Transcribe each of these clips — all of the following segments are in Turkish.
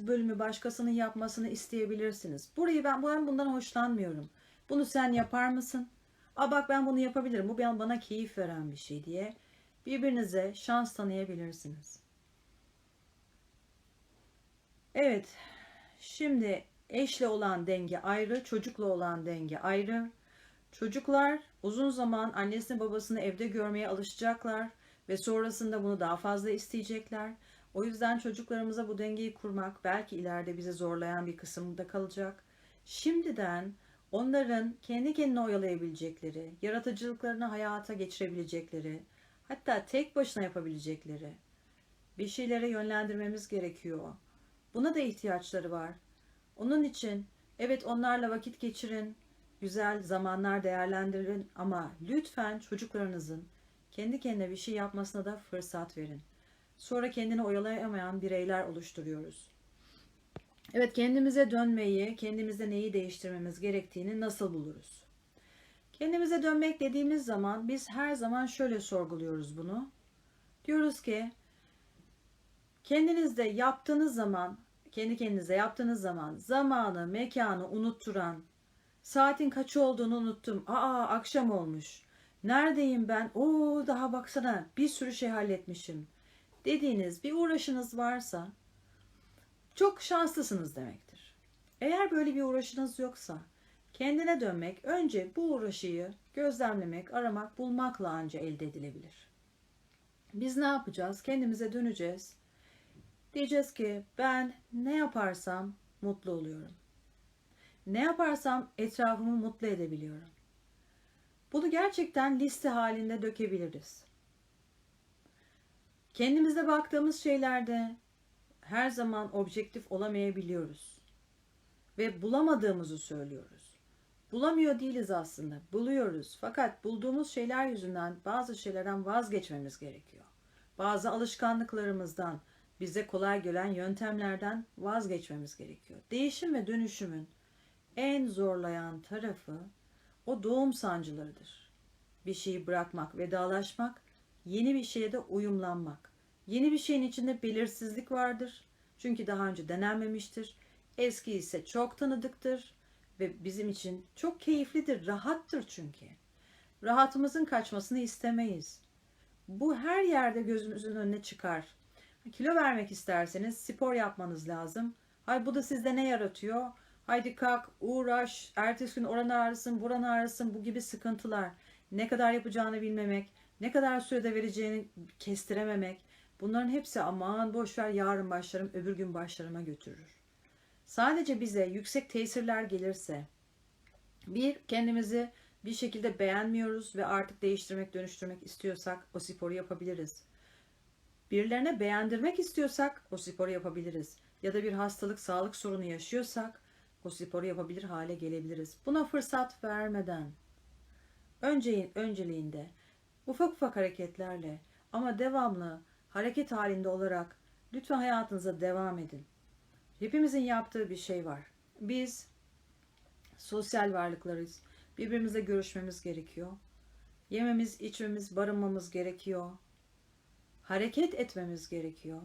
bölümü başkasının yapmasını isteyebilirsiniz. Burayı ben, ben bundan hoşlanmıyorum. Bunu sen yapar mısın? Aa bak ben bunu yapabilirim. Bu ben- bana keyif veren bir şey diye birbirinize şans tanıyabilirsiniz. Evet. Şimdi eşle olan denge ayrı, çocukla olan denge ayrı. Çocuklar uzun zaman annesini babasını evde görmeye alışacaklar ve sonrasında bunu daha fazla isteyecekler. O yüzden çocuklarımıza bu dengeyi kurmak belki ileride bizi zorlayan bir kısımda kalacak. Şimdiden onların kendi kendine oyalayabilecekleri, yaratıcılıklarını hayata geçirebilecekleri, hatta tek başına yapabilecekleri bir şeylere yönlendirmemiz gerekiyor. Buna da ihtiyaçları var. Onun için evet onlarla vakit geçirin, güzel zamanlar değerlendirin ama lütfen çocuklarınızın kendi kendine bir şey yapmasına da fırsat verin. Sonra kendini oyalayamayan bireyler oluşturuyoruz. Evet kendimize dönmeyi, kendimizde neyi değiştirmemiz gerektiğini nasıl buluruz? Kendimize dönmek dediğimiz zaman biz her zaman şöyle sorguluyoruz bunu. Diyoruz ki kendinizde yaptığınız zaman, kendi kendinize yaptığınız zaman zamanı, mekanı unutturan, saatin kaç olduğunu unuttum. Aa akşam olmuş. Neredeyim ben? Oo daha baksana bir sürü şey halletmişim. Dediğiniz bir uğraşınız varsa çok şanslısınız demektir. Eğer böyle bir uğraşınız yoksa kendine dönmek önce bu uğraşıyı gözlemlemek, aramak, bulmakla anca elde edilebilir. Biz ne yapacağız? Kendimize döneceğiz. Diyeceğiz ki ben ne yaparsam mutlu oluyorum. Ne yaparsam etrafımı mutlu edebiliyorum. Bunu gerçekten liste halinde dökebiliriz. Kendimize baktığımız şeylerde her zaman objektif olamayabiliyoruz. Ve bulamadığımızı söylüyoruz. Bulamıyor değiliz aslında. Buluyoruz. Fakat bulduğumuz şeyler yüzünden bazı şeylerden vazgeçmemiz gerekiyor. Bazı alışkanlıklarımızdan, bize kolay gelen yöntemlerden vazgeçmemiz gerekiyor. Değişim ve dönüşümün en zorlayan tarafı o doğum sancılarıdır. Bir şeyi bırakmak, vedalaşmak, yeni bir şeye de uyumlanmak. Yeni bir şeyin içinde belirsizlik vardır. Çünkü daha önce denenmemiştir. Eski ise çok tanıdıktır ve bizim için çok keyiflidir, rahattır çünkü. Rahatımızın kaçmasını istemeyiz. Bu her yerde gözümüzün önüne çıkar. Kilo vermek isterseniz spor yapmanız lazım. Hay bu da sizde ne yaratıyor? Haydi kalk, uğraş, ertesi gün oran ağrısın, buran ağrısın bu gibi sıkıntılar. Ne kadar yapacağını bilmemek, ne kadar sürede vereceğini kestirememek. Bunların hepsi aman boşver yarın başlarım, öbür gün başlarıma götürür. Sadece bize yüksek tesirler gelirse, bir kendimizi bir şekilde beğenmiyoruz ve artık değiştirmek, dönüştürmek istiyorsak o sporu yapabiliriz. Birilerine beğendirmek istiyorsak o sporu yapabiliriz. Ya da bir hastalık, sağlık sorunu yaşıyorsak o sporu yapabilir hale gelebiliriz. Buna fırsat vermeden, önce, önceliğinde ufak ufak hareketlerle ama devamlı hareket halinde olarak lütfen hayatınıza devam edin. Hepimizin yaptığı bir şey var. Biz sosyal varlıklarız. Birbirimizle görüşmemiz gerekiyor. Yememiz, içmemiz, barınmamız gerekiyor. Hareket etmemiz gerekiyor.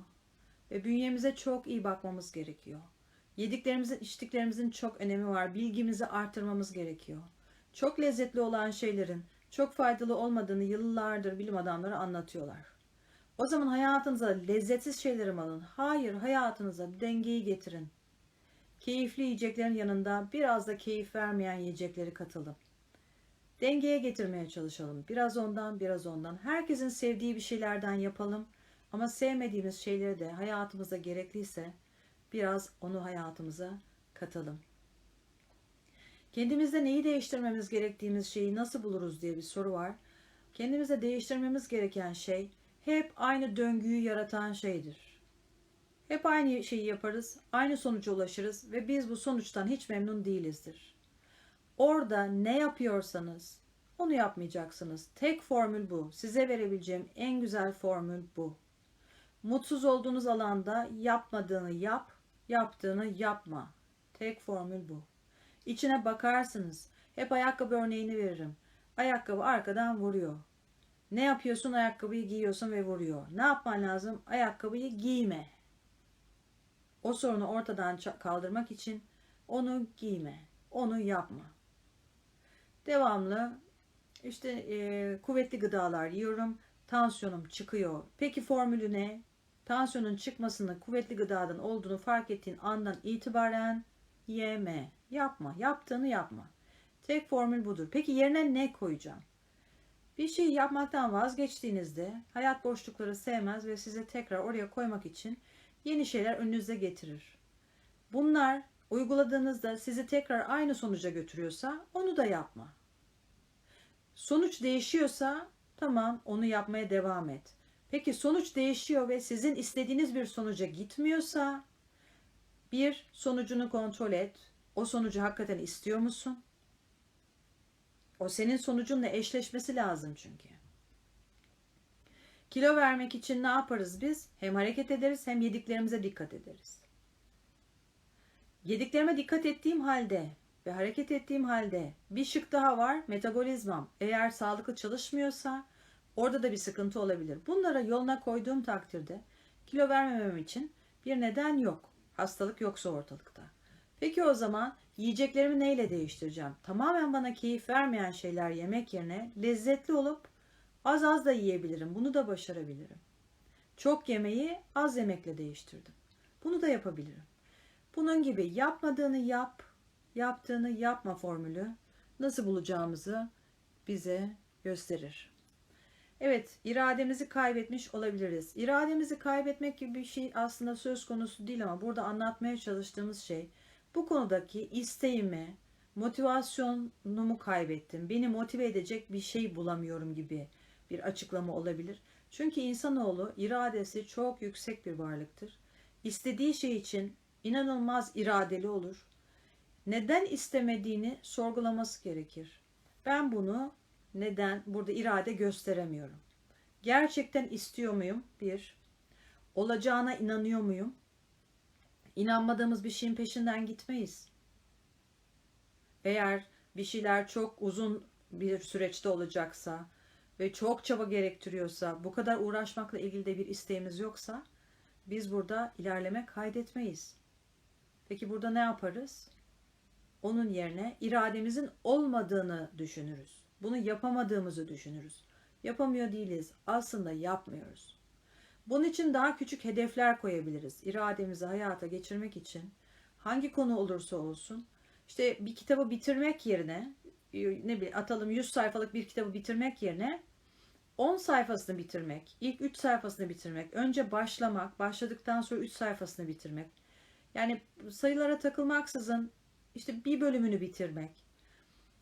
Ve bünyemize çok iyi bakmamız gerekiyor. Yediklerimizin, içtiklerimizin çok önemi var. Bilgimizi artırmamız gerekiyor. Çok lezzetli olan şeylerin çok faydalı olmadığını yıllardır bilim adamları anlatıyorlar. O zaman hayatınıza lezzetsiz şeyleri mi alın? Hayır, hayatınıza dengeyi getirin. Keyifli yiyeceklerin yanında biraz da keyif vermeyen yiyecekleri katalım. Dengeye getirmeye çalışalım. Biraz ondan, biraz ondan. Herkesin sevdiği bir şeylerden yapalım. Ama sevmediğimiz şeyleri de hayatımıza gerekliyse biraz onu hayatımıza katalım. Kendimizde neyi değiştirmemiz gerektiğimiz şeyi nasıl buluruz diye bir soru var. Kendimizde değiştirmemiz gereken şey hep aynı döngüyü yaratan şeydir. Hep aynı şeyi yaparız, aynı sonuca ulaşırız ve biz bu sonuçtan hiç memnun değilizdir. Orada ne yapıyorsanız onu yapmayacaksınız. Tek formül bu. Size verebileceğim en güzel formül bu. Mutsuz olduğunuz alanda yapmadığını yap, yaptığını yapma. Tek formül bu. İçine bakarsınız. Hep ayakkabı örneğini veririm. Ayakkabı arkadan vuruyor. Ne yapıyorsun? Ayakkabıyı giyiyorsun ve vuruyor. Ne yapman lazım? Ayakkabıyı giyme. O sorunu ortadan kaldırmak için onu giyme, onu yapma. Devamlı işte e, kuvvetli gıdalar yiyorum, tansiyonum çıkıyor. Peki formülü ne? Tansiyonun çıkmasını kuvvetli gıdadan olduğunu fark ettiğin andan itibaren yeme, yapma, yaptığını yapma. Tek formül budur. Peki yerine ne koyacağım? Bir şeyi yapmaktan vazgeçtiğinizde hayat boşlukları sevmez ve size tekrar oraya koymak için yeni şeyler önünüze getirir. Bunlar uyguladığınızda sizi tekrar aynı sonuca götürüyorsa onu da yapma. Sonuç değişiyorsa tamam onu yapmaya devam et. Peki sonuç değişiyor ve sizin istediğiniz bir sonuca gitmiyorsa bir sonucunu kontrol et. O sonucu hakikaten istiyor musun? O senin sonucunla eşleşmesi lazım çünkü. Kilo vermek için ne yaparız biz? Hem hareket ederiz hem yediklerimize dikkat ederiz. Yediklerime dikkat ettiğim halde ve hareket ettiğim halde bir şık daha var metabolizmam. Eğer sağlıklı çalışmıyorsa orada da bir sıkıntı olabilir. Bunlara yoluna koyduğum takdirde kilo vermemem için bir neden yok. Hastalık yoksa ortalıkta. Peki o zaman yiyeceklerimi neyle değiştireceğim? Tamamen bana keyif vermeyen şeyler yemek yerine lezzetli olup az az da yiyebilirim. Bunu da başarabilirim. Çok yemeği az yemekle değiştirdim. Bunu da yapabilirim. Bunun gibi yapmadığını yap, yaptığını yapma formülü nasıl bulacağımızı bize gösterir. Evet, irademizi kaybetmiş olabiliriz. İrademizi kaybetmek gibi bir şey aslında söz konusu değil ama burada anlatmaya çalıştığımız şey bu konudaki isteğimi, motivasyonumu kaybettim. Beni motive edecek bir şey bulamıyorum gibi bir açıklama olabilir. Çünkü insanoğlu iradesi çok yüksek bir varlıktır. İstediği şey için inanılmaz iradeli olur. Neden istemediğini sorgulaması gerekir. Ben bunu neden burada irade gösteremiyorum? Gerçekten istiyor muyum? Bir. Olacağına inanıyor muyum? İnanmadığımız bir şeyin peşinden gitmeyiz. Eğer bir şeyler çok uzun bir süreçte olacaksa ve çok çaba gerektiriyorsa, bu kadar uğraşmakla ilgili de bir isteğimiz yoksa biz burada ilerleme kaydetmeyiz. Peki burada ne yaparız? Onun yerine irademizin olmadığını düşünürüz. Bunu yapamadığımızı düşünürüz. Yapamıyor değiliz. Aslında yapmıyoruz. Bunun için daha küçük hedefler koyabiliriz. İrademizi hayata geçirmek için hangi konu olursa olsun işte bir kitabı bitirmek yerine ne bileyim atalım 100 sayfalık bir kitabı bitirmek yerine 10 sayfasını bitirmek, ilk 3 sayfasını bitirmek, önce başlamak, başladıktan sonra 3 sayfasını bitirmek. Yani sayılara takılmaksızın işte bir bölümünü bitirmek,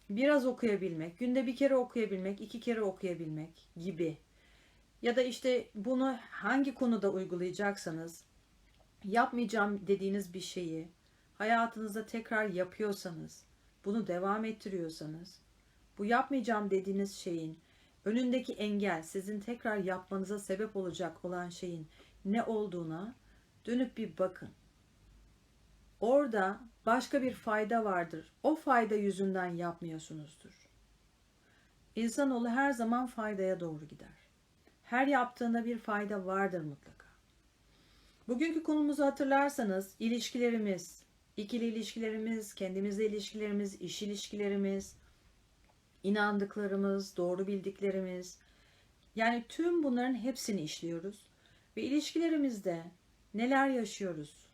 biraz okuyabilmek, günde bir kere okuyabilmek, iki kere okuyabilmek gibi. Ya da işte bunu hangi konuda uygulayacaksanız, yapmayacağım dediğiniz bir şeyi hayatınızda tekrar yapıyorsanız, bunu devam ettiriyorsanız, bu yapmayacağım dediğiniz şeyin önündeki engel sizin tekrar yapmanıza sebep olacak olan şeyin ne olduğuna dönüp bir bakın. Orada başka bir fayda vardır. O fayda yüzünden yapmıyorsunuzdur. İnsanoğlu her zaman faydaya doğru gider. Her yaptığında bir fayda vardır mutlaka. Bugünkü konumuzu hatırlarsanız ilişkilerimiz, ikili ilişkilerimiz, kendimizle ilişkilerimiz, iş ilişkilerimiz, inandıklarımız, doğru bildiklerimiz, yani tüm bunların hepsini işliyoruz. Ve ilişkilerimizde neler yaşıyoruz?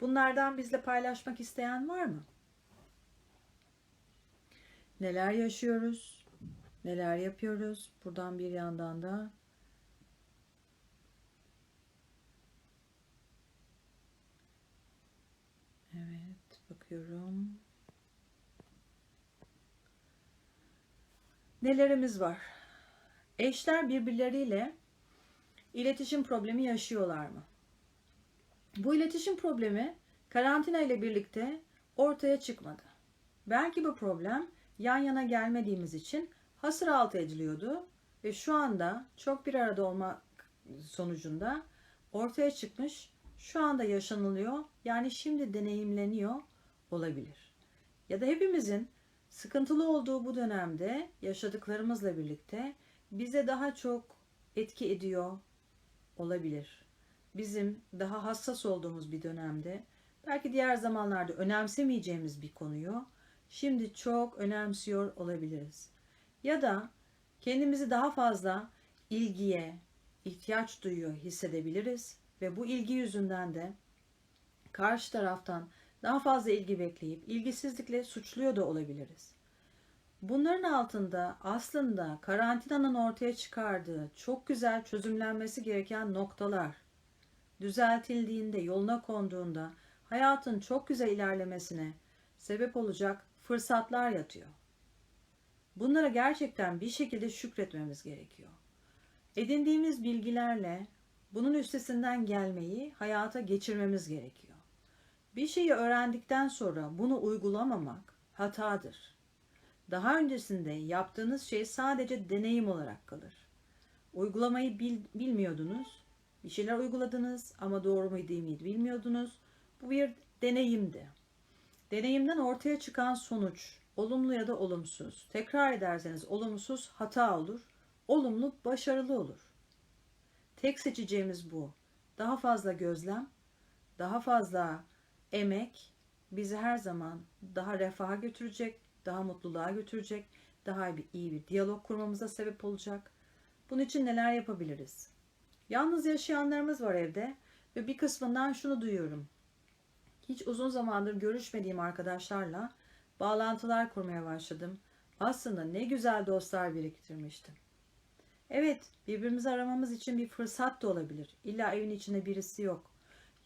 Bunlardan bizle paylaşmak isteyen var mı? Neler yaşıyoruz? Neler yapıyoruz? Buradan bir yandan da Evet, bakıyorum. Nelerimiz var? Eşler birbirleriyle iletişim problemi yaşıyorlar mı? Bu iletişim problemi karantina ile birlikte ortaya çıkmadı. Belki bu problem yan yana gelmediğimiz için hasır altı ediliyordu ve şu anda çok bir arada olmak sonucunda ortaya çıkmış, şu anda yaşanılıyor, yani şimdi deneyimleniyor olabilir. Ya da hepimizin sıkıntılı olduğu bu dönemde yaşadıklarımızla birlikte bize daha çok etki ediyor olabilir. Bizim daha hassas olduğumuz bir dönemde, belki diğer zamanlarda önemsemeyeceğimiz bir konuyu şimdi çok önemsiyor olabiliriz. Ya da kendimizi daha fazla ilgiye ihtiyaç duyuyor hissedebiliriz ve bu ilgi yüzünden de karşı taraftan daha fazla ilgi bekleyip ilgisizlikle suçluyor da olabiliriz. Bunların altında aslında karantinanın ortaya çıkardığı çok güzel çözümlenmesi gereken noktalar düzeltildiğinde, yoluna konduğunda hayatın çok güzel ilerlemesine sebep olacak fırsatlar yatıyor. Bunlara gerçekten bir şekilde şükretmemiz gerekiyor. Edindiğimiz bilgilerle bunun üstesinden gelmeyi hayata geçirmemiz gerekiyor. Bir şeyi öğrendikten sonra bunu uygulamamak hatadır. Daha öncesinde yaptığınız şey sadece deneyim olarak kalır. Uygulamayı bil, bilmiyordunuz. Bir şeyler uyguladınız ama doğru muydu değil miydi bilmiyordunuz. Bu bir deneyimdi. Deneyimden ortaya çıkan sonuç olumlu ya da olumsuz. Tekrar ederseniz olumsuz hata olur, olumlu başarılı olur. Tek seçeceğimiz bu. Daha fazla gözlem, daha fazla emek bizi her zaman daha refaha götürecek, daha mutluluğa götürecek, daha bir, iyi bir diyalog kurmamıza sebep olacak. Bunun için neler yapabiliriz? Yalnız yaşayanlarımız var evde ve bir kısmından şunu duyuyorum. Hiç uzun zamandır görüşmediğim arkadaşlarla bağlantılar kurmaya başladım. Aslında ne güzel dostlar biriktirmiştim. Evet, birbirimizi aramamız için bir fırsat da olabilir. İlla evin içinde birisi yok.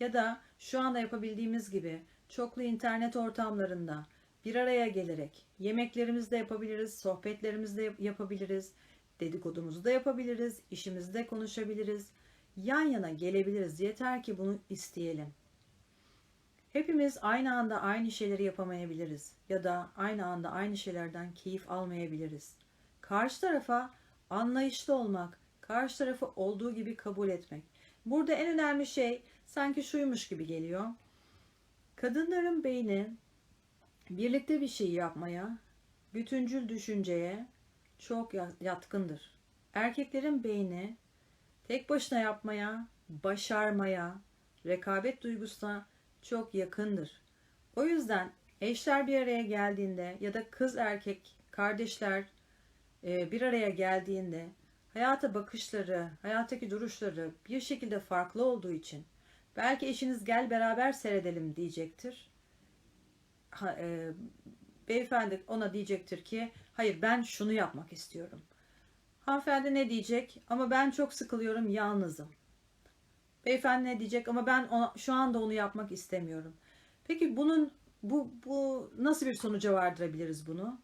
Ya da şu anda yapabildiğimiz gibi çoklu internet ortamlarında bir araya gelerek yemeklerimizi de yapabiliriz, sohbetlerimizi de yapabiliriz, dedikodumuzu da yapabiliriz, işimizi de konuşabiliriz. Yan yana gelebiliriz. Yeter ki bunu isteyelim. Hepimiz aynı anda aynı şeyleri yapamayabiliriz ya da aynı anda aynı şeylerden keyif almayabiliriz. Karşı tarafa anlayışlı olmak, karşı tarafı olduğu gibi kabul etmek. Burada en önemli şey sanki şuymuş gibi geliyor. Kadınların beyni birlikte bir şey yapmaya, bütüncül düşünceye çok yatkındır. Erkeklerin beyni tek başına yapmaya, başarmaya, rekabet duygusuna çok yakındır. O yüzden eşler bir araya geldiğinde ya da kız erkek kardeşler e, bir araya geldiğinde hayata bakışları, hayattaki duruşları bir şekilde farklı olduğu için belki eşiniz gel beraber seyredelim diyecektir. E, beyefendi ona diyecektir ki hayır ben şunu yapmak istiyorum. Hanımefendi ne diyecek? Ama ben çok sıkılıyorum, yalnızım. Beyefendi ne diyecek? Ama ben ona, şu anda onu yapmak istemiyorum. Peki bunun bu, bu nasıl bir sonuca vardırabiliriz bunu?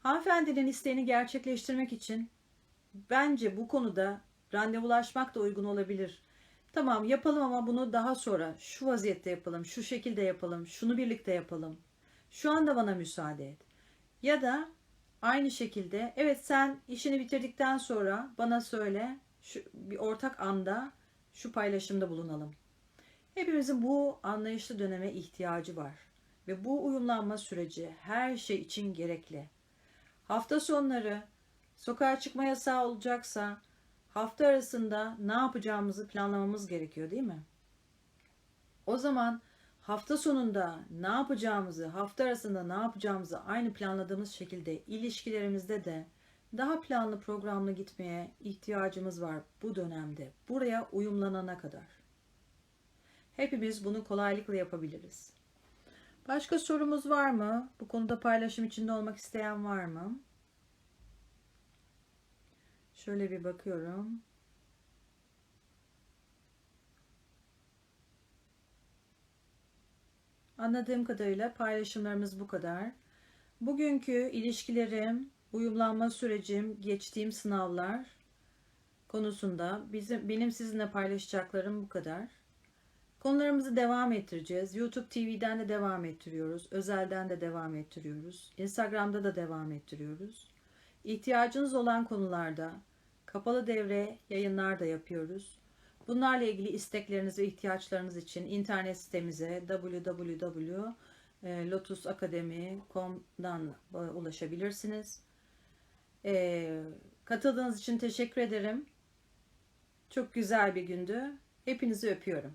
Hanımefendinin isteğini gerçekleştirmek için bence bu konuda randevulaşmak da uygun olabilir. Tamam yapalım ama bunu daha sonra şu vaziyette yapalım, şu şekilde yapalım, şunu birlikte yapalım. Şu anda bana müsaade et. Ya da aynı şekilde evet sen işini bitirdikten sonra bana söyle şu bir ortak anda şu paylaşımda bulunalım. Hepimizin bu anlayışlı döneme ihtiyacı var ve bu uyumlanma süreci her şey için gerekli. Hafta sonları sokağa çıkma yasağı olacaksa hafta arasında ne yapacağımızı planlamamız gerekiyor değil mi? O zaman hafta sonunda ne yapacağımızı, hafta arasında ne yapacağımızı aynı planladığımız şekilde ilişkilerimizde de daha planlı programlı gitmeye ihtiyacımız var bu dönemde. Buraya uyumlanana kadar. Hepimiz bunu kolaylıkla yapabiliriz. Başka sorumuz var mı? Bu konuda paylaşım içinde olmak isteyen var mı? Şöyle bir bakıyorum. Anladığım kadarıyla paylaşımlarımız bu kadar. Bugünkü ilişkilerim, uyumlanma sürecim, geçtiğim sınavlar konusunda bizim benim sizinle paylaşacaklarım bu kadar. Konularımızı devam ettireceğiz. YouTube TV'den de devam ettiriyoruz. Özelden de devam ettiriyoruz. Instagram'da da devam ettiriyoruz. İhtiyacınız olan konularda kapalı devre yayınlar da yapıyoruz. Bunlarla ilgili istekleriniz ve ihtiyaçlarınız için internet sitemize www.lotusakademi.com'dan ulaşabilirsiniz. Katıldığınız için teşekkür ederim. Çok güzel bir gündü. Hepinizi öpüyorum.